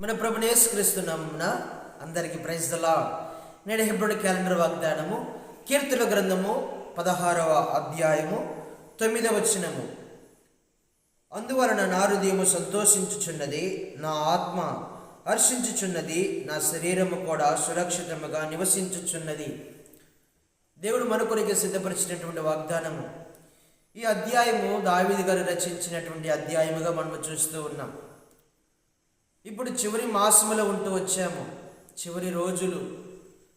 మన ప్రభునేసుక్రీస్తునామున అందరికీ ప్రైజ్ దలా నేడు హెబ్రోడ్ క్యాలెండర్ వాగ్దానము కీర్తుల గ్రంథము పదహారవ అధ్యాయము తొమ్మిదవ వచనము. అందువలన నా హృదయము సంతోషించుచున్నది నా ఆత్మ హర్షించుచున్నది నా శరీరము కూడా సురక్షితముగా నివసించుచున్నది. దేవుడు మన సిద్ధపరిచినటువంటి వాగ్దానము. ఈ అధ్యాయము దావిది గారు రచించినటువంటి అధ్యాయముగా మనము చూస్తూ ఉన్నాం. ఇప్పుడు చివరి మాసములో ఉంటూ వచ్చాము. చివరి రోజులు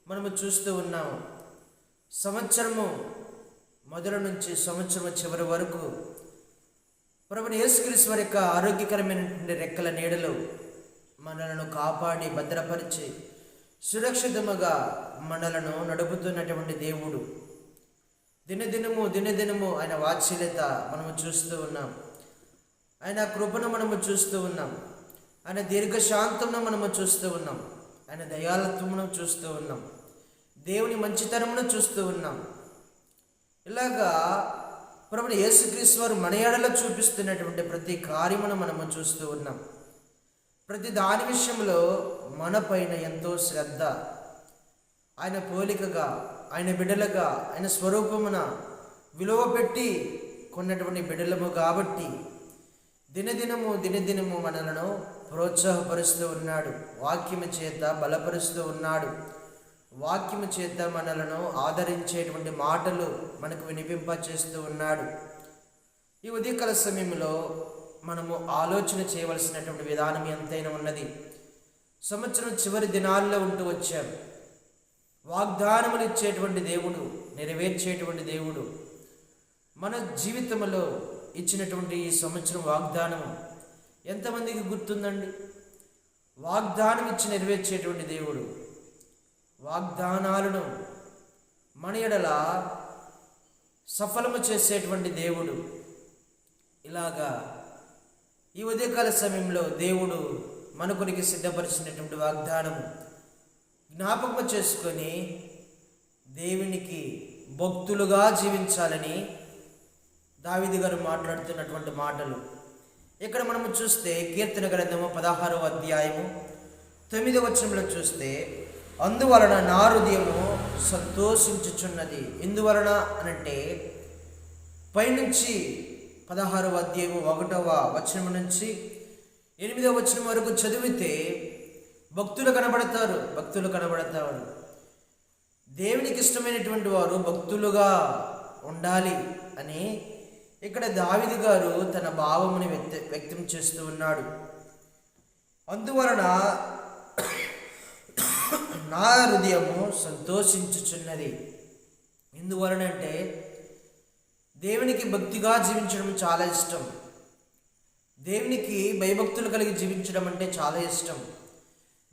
మనము చూస్తూ ఉన్నాము. సంవత్సరము మొదలు నుంచి సంవత్సరం చివరి వరకు ప్రభుని యేసుక్రీస్తు వారి యొక్క ఆరోగ్యకరమైనటువంటి రెక్కల నీడలో మనలను కాపాడి భద్రపరిచి సురక్షితముగా మనలను నడుపుతున్నటువంటి దేవుడు. దినదినము దినదినము ఆయన వాత్సల్యత మనము చూస్తూ ఉన్నాం. ఆయన కృపను మనము చూస్తూ ఉన్నాం. ఆయన దీర్ఘశాంతమును మనము చూస్తూ ఉన్నాం. ఆయన దయాలత్వమును చూస్తూ ఉన్నాం. దేవుని మంచితనమును చూస్తూ ఉన్నాం. ఇలాగా ప్రభుని యేసుక్రీస్తు వారు మన చూపిస్తున్నటువంటి ప్రతి కార్యమును మనము చూస్తూ ఉన్నాం. ప్రతి దాని విషయంలో మన పైన ఎంతో శ్రద్ధ. ఆయన పోలికగా ఆయన బిడ్డలుగా ఆయన స్వరూపమున విలువ పెట్టి కొన్నటువంటి బిడ్డలము కాబట్టి దినదినము దినదినము మనలను ప్రోత్సాహపరుస్తూ ఉన్నాడు. వాక్యము చేత బలపరుస్తూ ఉన్నాడు. వాక్యము చేత మనలను ఆదరించేటువంటి మాటలు మనకు వినిపింప చేస్తూ ఉన్నాడు. ఈ ఉదయకాల సమయంలో మనము ఆలోచన చేయవలసినటువంటి విధానం ఎంతైనా ఉన్నది. సంవత్సరం చివరి దినాల్లో ఉంటూ వచ్చాం. వాగ్దానములు ఇచ్చేటువంటి దేవుడు నెరవేర్చేటువంటి దేవుడు మన జీవితంలో ఇచ్చినటువంటి ఈ సంవత్సరం వాగ్దానం ఎంతమందికి గుర్తుందండి? వాగ్దానం ఇచ్చి నెరవేర్చేటువంటి దేవుడు వాగ్దానాలను మన ఎడల సఫలము చేసేటువంటి దేవుడు. ఇలాగా ఈ ఉదయకాల సమయంలో దేవుడు మన సిద్ధపరిచినటువంటి వాగ్దానము జ్ఞాపకం చేసుకొని దేవునికి భక్తులుగా జీవించాలని దావిది గారు మాట్లాడుతున్నటువంటి మాటలు. ఇక్కడ మనము చూస్తే కీర్తన గ్రంథము పదహారవ అధ్యాయము తొమ్మిదవ వచనంలో చూస్తే అందువలన నా హృదయము సంతోషించుచున్నది. ఎందువలన అనంటే పైనుంచి పదహారవ అధ్యాయము ఒకటవ వచనం నుంచి ఎనిమిదవ వచనం వరకు చదివితే భక్తులు కనబడతారు భక్తులు కనబడతారు. దేవునికి ఇష్టమైనటువంటి వారు భక్తులుగా ఉండాలి అని ఇక్కడ దావిది గారు తన భావముని వ్యక్త వ్యక్తం చేస్తూ ఉన్నాడు. అందువలన నా హృదయము సంతోషించుచున్నది. ఎందువలనంటే దేవునికి భక్తిగా జీవించడం చాలా ఇష్టం. దేవునికి భయభక్తులు కలిగి జీవించడం అంటే చాలా ఇష్టం.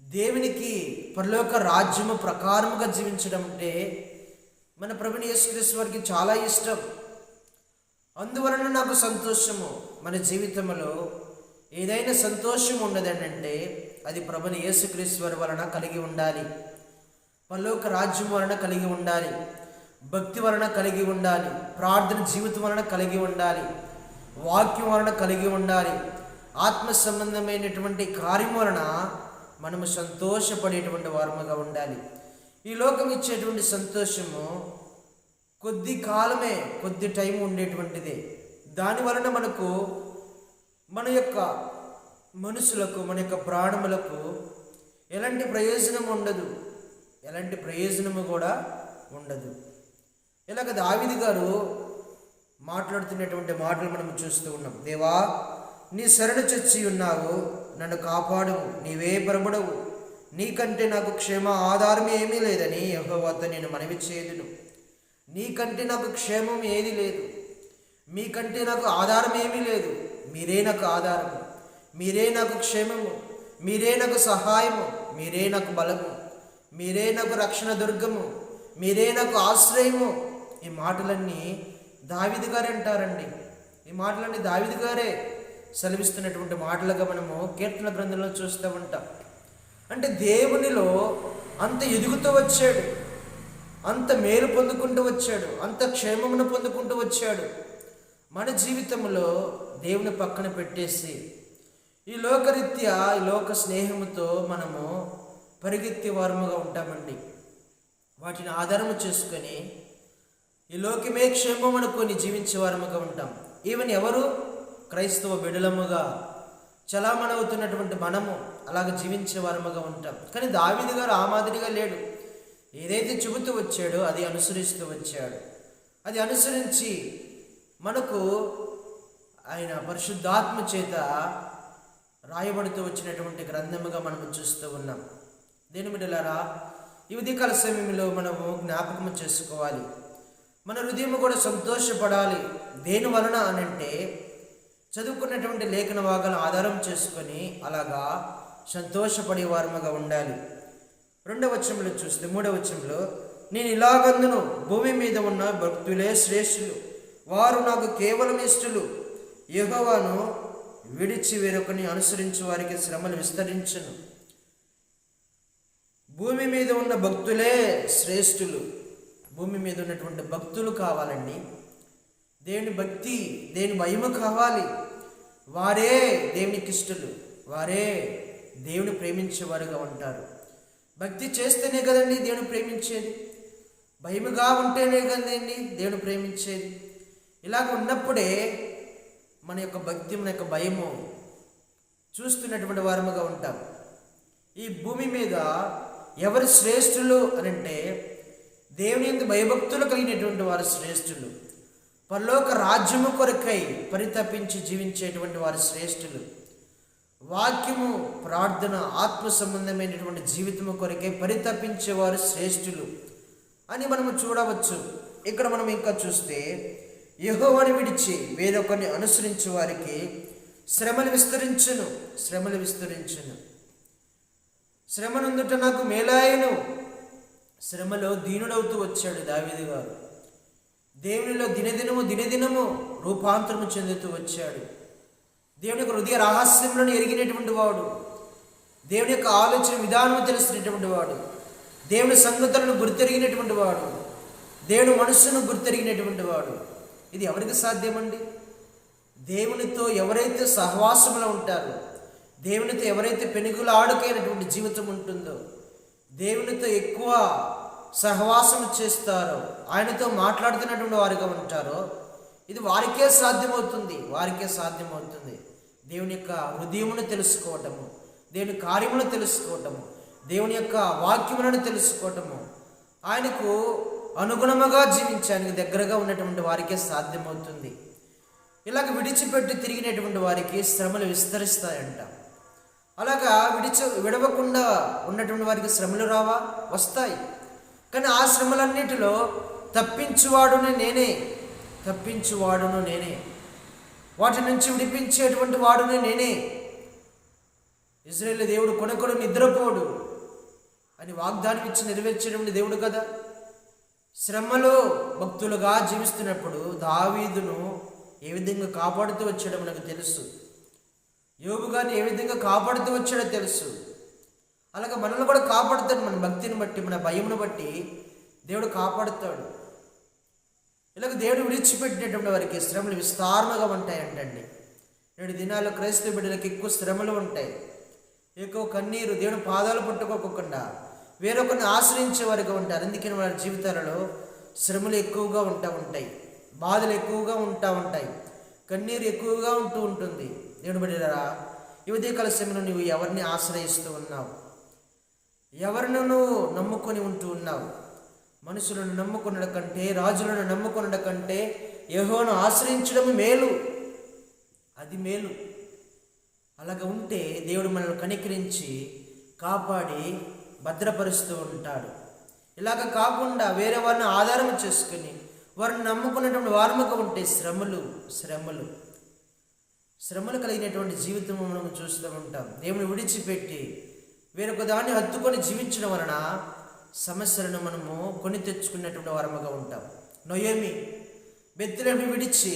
దేవునికి పరలోక రాజ్యము ప్రకారముగా జీవించడం అంటే మన ప్రభుని యేసుక్రీస్తు వారికి చాలా ఇష్టం. అందువలన నాకు సంతోషము. మన జీవితంలో ఏదైనా సంతోషం ఉన్నదంటే అది ప్రభుని యేసుక్రీస్తు వలన కలిగి ఉండాలి. పలోక రాజ్యం వలన కలిగి ఉండాలి. భక్తి వలన కలిగి ఉండాలి. ప్రార్థన జీవితం వలన కలిగి ఉండాలి. వాక్యం వలన కలిగి ఉండాలి. ఆత్మ సంబంధమైనటువంటి కార్యం వలన మనము సంతోషపడేటువంటి వారముగా ఉండాలి. ఈ లోకం ఇచ్చేటువంటి సంతోషము కొద్ది కాలమే కొద్ది టైం ఉండేటువంటిది. దాని వలన మనకు మన యొక్క మనుషులకు మన యొక్క ప్రాణములకు ఎలాంటి ప్రయోజనం ఉండదు. ఎలాంటి ప్రయోజనము కూడా ఉండదు. ఇలాగ దావిది గారు మాట్లాడుతున్నటువంటి మాటలు మనం చూస్తూ ఉన్నాం. దేవా నీ శరణు చచ్చి ఉన్నావు నన్ను కాపాడవు నీవే ప్రభుడవు నీకంటే నాకు క్షేమ ఆధారం ఏమీ లేదని యహోవద్ద నేను మనవి చేయదును. నీకంటే నాకు క్షేమం ఏది లేదు. మీకంటే నాకు ఆధారం ఏమీ లేదు. మీరే నాకు ఆధారము. మీరే నాకు క్షేమము. మీరే నాకు సహాయము. మీరే నాకు బలము. మీరే నాకు రక్షణ దుర్గము. మీరే నాకు ఆశ్రయము. ఈ మాటలన్నీ దావిది గారే అంటారండి. ఈ మాటలన్నీ దావిది గారే సెలవిస్తున్నటువంటి మాటలుగా మనము కీర్తన గ్రంథంలో చూస్తూ ఉంటాం. అంటే దేవునిలో అంత ఎదుగుతూ వచ్చాడు. అంత మేలు పొందుకుంటూ వచ్చాడు అంత క్షేమమును పొందుకుంటూ వచ్చాడు. మన జీవితంలో దేవుని పక్కన పెట్టేసి ఈ లోకరీత్యా ఈ లోక స్నేహముతో మనము పరిగెత్తి వారముగా ఉంటామండి. వాటిని ఆధారము చేసుకొని ఈ లోకమే క్షేమం అనుకొని జీవించే వారముగా ఉంటాం. ఈవెన్ ఎవరు? క్రైస్తవ బిడలముగా చలామణవుతున్నటువంటి మనము అలాగ జీవించే వారముగా ఉంటాం. కానీ దావిది గారు ఆ మాదిరిగా లేడు. ఏదైతే చెబుతూ వచ్చాడో అది అనుసరిస్తూ వచ్చాడు. అది అనుసరించి మనకు ఆయన పరిశుద్ధాత్మ చేత రాయబడుతూ వచ్చినటువంటి గ్రంథముగా మనం చూస్తూ ఉన్నాం. దేని బిడ్డలారా ఈ ఉదయకాల సమయంలో మనము జ్ఞాపకం చేసుకోవాలి. మన హృదయం కూడా సంతోషపడాలి. దేని వలన అనంటే చదువుకున్నటువంటి లేఖన భాగాలను ఆధారం చేసుకొని అలాగా సంతోషపడే వారముగా ఉండాలి. రెండవ వచనంలో చూస్తే మూడవ వచనంలో నేను ఇలాగందును భూమి మీద ఉన్న భక్తులే శ్రేష్ఠులు. వారు నాకు కేవలం ఇష్టలు. యహోవాను విడిచి వేరొకని అనుసరించి వారికి శ్రమలు విస్తరించను. భూమి మీద ఉన్న భక్తులే శ్రేష్ఠులు. భూమి మీద ఉన్నటువంటి భక్తులు కావాలండి. దేవుని భక్తి దేవుని భయము కావాలి. వారే దేవునికి ఇష్టలు. వారే దేవుని ప్రేమించేవారుగా ఉంటారు. భక్తి చేస్తేనే కదండి దేవుని ప్రేమించేది? భయముగా ఉంటేనే కదండి దేవుని ప్రేమించేది? ఇలాగ ఉన్నప్పుడే మన యొక్క భక్తి మన యొక్క భయము చూస్తున్నటువంటి వారముగా ఉంటాం. ఈ భూమి మీద ఎవరు శ్రేష్ఠులు అని అంటే దేవుని ఎందు భయభక్తులు కలిగినటువంటి వారు శ్రేష్ఠులు. పరలోక రాజ్యము కొరకై పరితపించి జీవించేటువంటి వారు శ్రేష్ఠులు. వాక్యము ప్రార్థన ఆత్మ సంబంధమైనటువంటి జీవితము కొరకే పరితపించేవారు శ్రేష్ఠులు అని మనము చూడవచ్చు. ఇక్కడ మనం ఇంకా చూస్తే యహోవాని విడిచి వేరొకరిని అనుసరించే వారికి శ్రమలు విస్తరించును శ్రమలు విస్తరించును. శ్రమనుందుట నాకు మేలాయను శ్రమలో దీనుడవుతూ వచ్చాడు దావేది గారు. దేవునిలో దినదినము దినదినము రూపాంతరము చెందుతూ వచ్చాడు. దేవుని యొక్క హృదయ రహస్యములను ఎరిగినటువంటి వాడు. దేవుని యొక్క ఆలోచన విధానం తెలిసినటువంటి వాడు. దేవుని సంగతులను గుర్తెరిగినటువంటి వాడు. దేవుని మనస్సును గుర్తెరిగినటువంటి వాడు. ఇది ఎవరికి సాధ్యమండి? దేవునితో ఎవరైతే సహవాసములో ఉంటారో దేవునితో ఎవరైతే పెనుగులు ఆడుకైనటువంటి జీవితం ఉంటుందో దేవునితో ఎక్కువ సహవాసం చేస్తారో ఆయనతో మాట్లాడుతున్నటువంటి వారిగా ఉంటారో ఇది వారికే సాధ్యమవుతుంది వారికే సాధ్యమవుతుంది. దేవుని యొక్క హృదయమును తెలుసుకోవటము దేవుని కార్యమును తెలుసుకోవటము దేవుని యొక్క వాక్యములను తెలుసుకోవటము. ఆయనకు అనుగుణముగా జీవించడానికి దగ్గరగా ఉన్నటువంటి వారికే సాధ్యమవుతుంది. ఇలాగ విడిచిపెట్టి తిరిగినటువంటి వారికి శ్రమలు విస్తరిస్తాయంట. అలాగా విడిచి విడవకుండా ఉన్నటువంటి వారికి శ్రమలు రావా? వస్తాయి. కానీ ఆ శ్రమలన్నిటిలో తప్పించువాడును నేనే తప్పించువాడును నేనే. వాటి నుంచి విడిపించేటువంటి వాడునే నేనే. ఇజ్రాయేల్ దేవుడు కొనకొడు నిద్రపోడు అని వాగ్దానం ఇచ్చి నెరవేర్చేటువంటి దేవుడు కదా. శ్రమలో భక్తులుగా జీవిస్తున్నప్పుడు దావీదును ఏ విధంగా కాపాడుతూ వచ్చాడో మనకు తెలుసు. యోగు గారిని ఏ విధంగా కాపాడుతూ వచ్చాడో తెలుసు. అలాగే మనల్ని కూడా కాపాడుతాడు మన భక్తిని బట్టి మన భయమును బట్టి దేవుడు కాపాడుతాడు. ఇలాగ దేవుడు విడిచిపెట్టినటువంటి వారికి శ్రమలు విస్తారముగా ఉంటాయంటండి. నేడు దినాల్లో క్రైస్తవ బిడ్డలకు ఎక్కువ శ్రమలు ఉంటాయి. ఎక్కువ కన్నీరు దేవుని పాదాలు పట్టుకోకుండా వేరొకరిని ఆశ్రయించే వారిగా ఉంటారు. అందుకని వారి జీవితాలలో శ్రమలు ఎక్కువగా ఉంటా ఉంటాయి. బాధలు ఎక్కువగా ఉంటా ఉంటాయి. కన్నీరు ఎక్కువగా ఉంటూ ఉంటుంది. దేవుని బిడ్డరా యువతీ కలశంలో నువ్వు ఎవరిని ఆశ్రయిస్తూ ఉన్నావు? ఎవరిని నువ్వు నమ్ముకొని ఉంటూ ఉన్నావు? మనుషులను నమ్ముకున్నడ కంటే రాజులను నమ్ముకున్నడ కంటే యహోను ఆశ్రయించడం మేలు. అది మేలు. అలాగ ఉంటే దేవుడు మనల్ని కనికరించి కాపాడి భద్రపరుస్తూ ఉంటాడు. ఇలాగ కాకుండా వేరే వారిని ఆధారం చేసుకుని వారిని నమ్ముకున్నటువంటి వారముగా ఉంటే శ్రమలు శ్రమలు. శ్రమలు కలిగినటువంటి జీవితం మనం చూస్తూ ఉంటాం. దేవుని విడిచిపెట్టి వేరొక దాన్ని హత్తుకొని జీవించడం వలన సమస్యలను మనము కొని తెచ్చుకున్నటువంటి వారముగా ఉంటాం. నొయోమి బెత్తులను విడిచి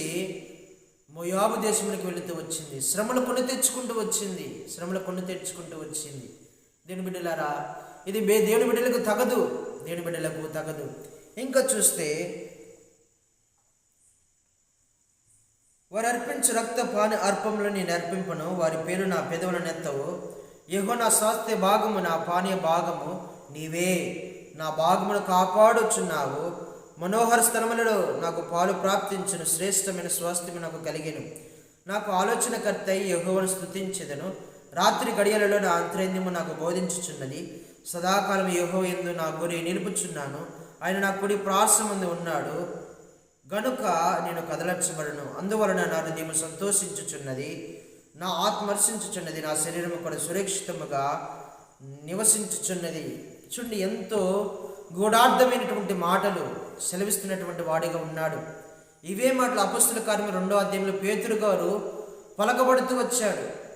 మోయాబు దేశంలోకి వెళుతూ వచ్చింది. శ్రమలు కొని తెచ్చుకుంటూ వచ్చింది. శ్రమలు కొని తెచ్చుకుంటూ వచ్చింది. దేవుని బిడ్డలారా ఇది బే దేవుని బిడ్డలకు తగదు. దేవుని బిడ్డలకు తగదు. ఇంకా చూస్తే వారు అర్పించు రక్త పాని అర్పంలో నేను అర్పింపను. వారి పేరు నా పెదవుల నెత్తవు యహో నా స్వాస్థ్య భాగము నా పానీయ భాగము. నీవే నా భాగమును కాపాడుచున్నావు. మనోహర స్థలములలో నాకు పాలు ప్రాప్తించిన. శ్రేష్టమైన స్వాస్థ్యము నాకు కలిగెను. నాకు ఆలోచనకర్త యహోవను స్థుతించెదను రాత్రి గడియలలో నా అంతరేంద్యము నాకు బోధించుచున్నది. సదాకాలం యహో ఎందు నా గురి నిలుపుచున్నాను. ఆయన నా కుడి ప్రాసమందు ఉన్నాడు. గనుక నేను కదలర్చబడను అందువలన నా హృదయం సంతోషించుచున్నది. నా ఆత్మ హర్షించుచున్నది. నా శరీరము కూడా సురక్షితముగా నివసించుచున్నది. చూడండి ఎంతో గూఢార్థమైనటువంటి మాటలు సెలవిస్తున్నటువంటి వాడిగా ఉన్నాడు. ఇవే మాటలు అపస్తుల కార్యం రెండో అధ్యాయంలో పేతురు గారు పలకబడుతూ వచ్చాడు.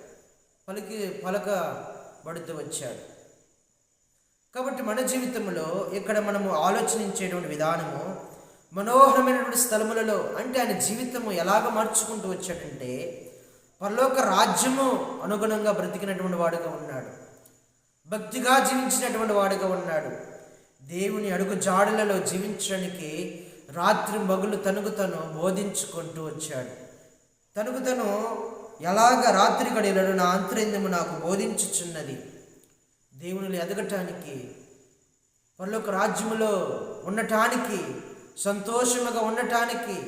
పలికి పలకబడుతూ వచ్చాడు. కాబట్టి మన జీవితంలో ఇక్కడ మనము ఆలోచించేటువంటి విధానము మనోహరమైనటువంటి స్థలములలో అంటే ఆయన జీవితము ఎలాగ మార్చుకుంటూ వచ్చాడంటే పరలోక రాజ్యము అనుగుణంగా బ్రతికినటువంటి వాడుగా ఉన్నాడు. భక్తిగా జీవించినటువంటి వాడుగా ఉన్నాడు. దేవుని అడుగు జాడలలో జీవించడానికి రాత్రి మగులు తనకు తను బోధించుకుంటూ వచ్చాడు. తనకు తను ఎలాగ రాత్రి గడియలలో నా అంతరింద్యము నాకు బోధించుచున్నది? దేవుని ఎదగటానికి పరలోక రాజ్యములో ఉండటానికి సంతోషముగా ఉండటానికి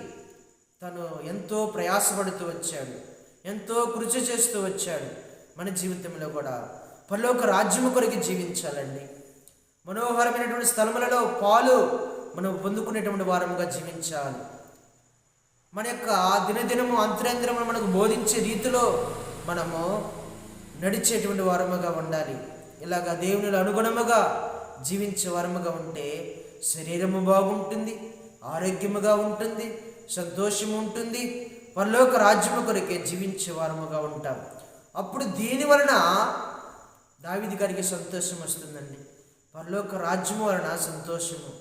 తను ఎంతో ప్రయాసపడుతూ వచ్చాడు. ఎంతో కృషి చేస్తూ వచ్చాడు. మన జీవితంలో కూడా పరలోక రాజ్యము కొరకు జీవించాలండి. మనోహరమైనటువంటి స్థలములలో పాలు మనం పొందుకునేటువంటి వారముగా జీవించాలి. మన యొక్క దినదినము అంతరంతరము మనకు బోధించే రీతిలో మనము నడిచేటువంటి వారముగా ఉండాలి. ఇలాగా దేవునిలో అనుగుణముగా జీవించే వారముగా ఉంటే శరీరము బాగుంటుంది ఆరోగ్యముగా ఉంటుంది సంతోషం ఉంటుంది. పరలోక రాజ్యము కొరకే జీవించే వారముగా ఉంటాం. అప్పుడు దీని వలన దావిది గారికి సంతోషం వస్తుందండి. పరలోక రాజ్యము వలన సంతోషము.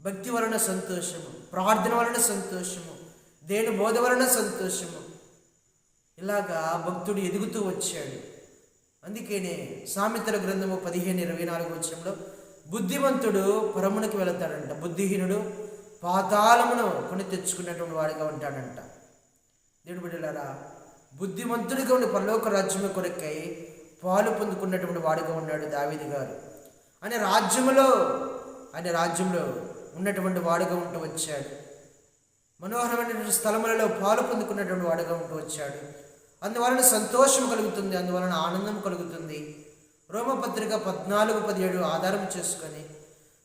భక్తి వలన సంతోషము. ప్రార్థన వలన సంతోషము. దేని బోధ వలన సంతోషము. ఇలాగా భక్తుడు ఎదుగుతూ వచ్చాడు. అందుకేనే సామెతల గ్రంథము పదిహేను ఇరవై నాలుగు వచ్చంలో బుద్ధిమంతుడు పరమునికి వెళతాడంట. బుద్ధిహీనుడు పాతాళమును కొని తెచ్చుకున్నటువంటి వాడిగా ఉంటాడంట. దేవుడు బిడ్డలారా బుద్ధిమంతుడిగా ఉండి పరలోక రాజ్యము కొరకై పాలు పొందుకున్నటువంటి వాడుగా ఉన్నాడు దావీది గారు. ఆయన రాజ్యములో ఆయన రాజ్యంలో ఉన్నటువంటి వాడుగా ఉంటూ వచ్చాడు. మనోహరమైనటువంటి స్థలములలో పాలు పొందుకున్నటువంటి వాడుగా ఉంటూ వచ్చాడు. అందువలన సంతోషం కలుగుతుంది అందువలన ఆనందం కలుగుతుంది. రోమపత్రిక పద్నాలుగు పదిహేడు ఆధారం చేసుకొని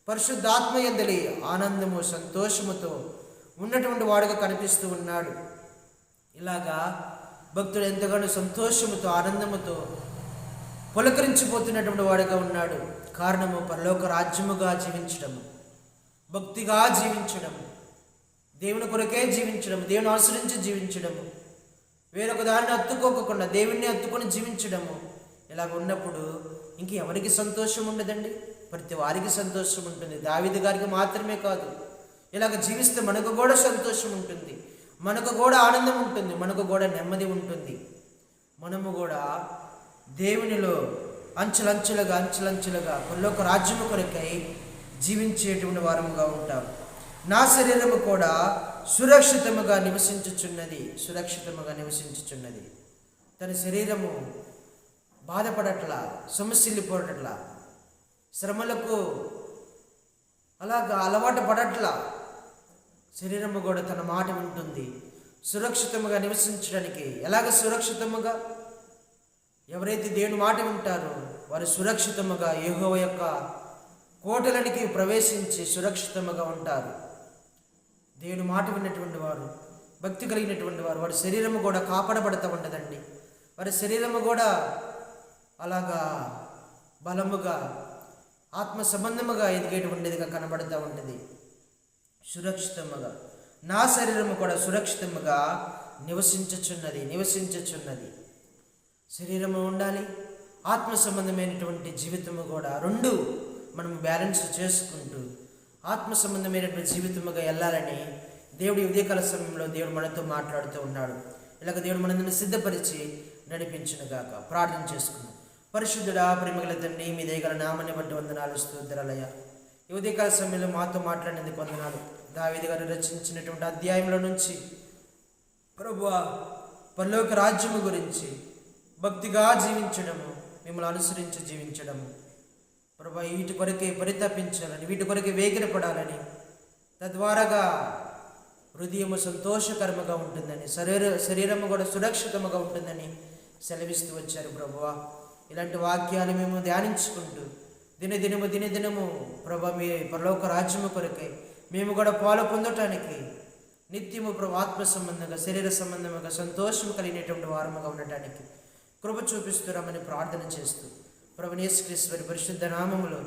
పరిశుద్ధాత్మ ఎందలి ఆనందము సంతోషముతో ఉన్నటువంటి వాడుగా కనిపిస్తూ ఉన్నాడు. ఇలాగా భక్తుడు ఎంతగానో సంతోషముతో ఆనందముతో పులకరించిపోతున్నటువంటి వాడుగా ఉన్నాడు. కారణము పరలోక రాజ్యముగా జీవించడము. భక్తిగా జీవించడము. దేవుని కొరకే జీవించడం దేవుని అనుసరించి జీవించడము. వేరొక దాన్ని అత్తుకోకుండా దేవుణ్ణి అత్తుకొని జీవించడము. ఇలాగ ఉన్నప్పుడు ఇంక ఎవరికి సంతోషం ఉండదండి? ప్రతి వారికి సంతోషం ఉంటుంది. దావిది గారికి మాత్రమే కాదు. ఇలాగ జీవిస్తే మనకు కూడా సంతోషం ఉంటుంది. మనకు కూడా ఆనందం ఉంటుంది. మనకు కూడా నెమ్మది ఉంటుంది. మనము కూడా దేవునిలో అంచెలంచెలుగా అంచెలంచెలుగా పరలోక రాజ్యము కొరకై జీవించేటువంటి వారముగా ఉంటాం. నా శరీరము కూడా సురక్షితముగా నివసించుచున్నది సురక్షితముగా నివసించుచున్నది. తన శరీరము బాధపడట్లా సమస్యలిపోవట్లా శ్రమలకు అలాగా అలవాటు పడట్లా శరీరము కూడా తన మాట వింటుంది. సురక్షితముగా నివసించడానికి ఎలాగ సురక్షితముగా? ఎవరైతే దేవుని మాట వింటారో వారు సురక్షితముగా యహోవ యొక్క కోటలనికి ప్రవేశించి సురక్షితముగా ఉంటారు. దేవుని మాట విన్నటువంటి వారు భక్తి కలిగినటువంటి వారు వారి శరీరము కూడా కాపాడబడతా ఉండదండి. వారి శరీరము కూడా అలాగా బలముగా ఆత్మ సంబంధముగా ఎదిగేటువంటిదిగా కనబడుతూ ఉంటుంది. సురక్షితముగా నా శరీరము కూడా సురక్షితముగా నివసించుచున్నది నివసించుచున్నది. శరీరము ఉండాలి ఆత్మ సంబంధమైనటువంటి జీవితము కూడా రెండు మనం బ్యాలెన్స్ చేసుకుంటూ ఆత్మ సంబంధమైనటువంటి జీవితముగా వెళ్ళాలని దేవుడి ఉదయకాల సమయంలో దేవుడు మనతో మాట్లాడుతూ ఉన్నాడు. ఇలాగ దేవుడు మనందరిని సిద్ధపరిచి నడిపించునుగాక ప్రార్థన చేసుకున్నాం పరిశుద్ధుడా ప్రేమగల తండ్రి మీ దయగల నామని బట్టి వందనాలు స్తోత్రాలయ్యా. ఈ ఉదయకాల సమయంలో మాతో మాట్లాడినందుకు వందనాలు. దావేది గారు రచించినటువంటి అధ్యాయంలో నుంచి ప్రభు పరలోక రాజ్యము గురించి భక్తిగా జీవించడము మిమ్మల్ని అనుసరించి జీవించడము. ప్రభా వీటి కొరకే పరితపించాలని వీటి కొరకే వేగిరపడాలని తద్వారాగా హృదయము సంతోషకరముగా ఉంటుందని శరీర శరీరము కూడా సురక్షితముగా ఉంటుందని సెలవిస్తూ వచ్చారు ప్రభువ. ఇలాంటి వాక్యాలు మేము ధ్యానించుకుంటూ దినదినము దినదినము ప్రభా మీ పరలోక రాజ్యము కొరకే మేము కూడా పాలు పొందటానికి నిత్యము ప్రభు ఆత్మ సంబంధంగా శరీర సంబంధంగా సంతోషం కలిగినటువంటి వారముగా ఉండటానికి కృప చూపిస్తురామని ప్రార్థన చేస్తూ ప్రభు పరిశుద్ధ నామములో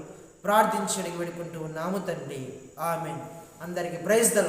ప్రార్థించడానికి వేడుకుంటూ ఉన్నాము తండ్రి. ఆమె అందరికీ ప్రైజ్ ద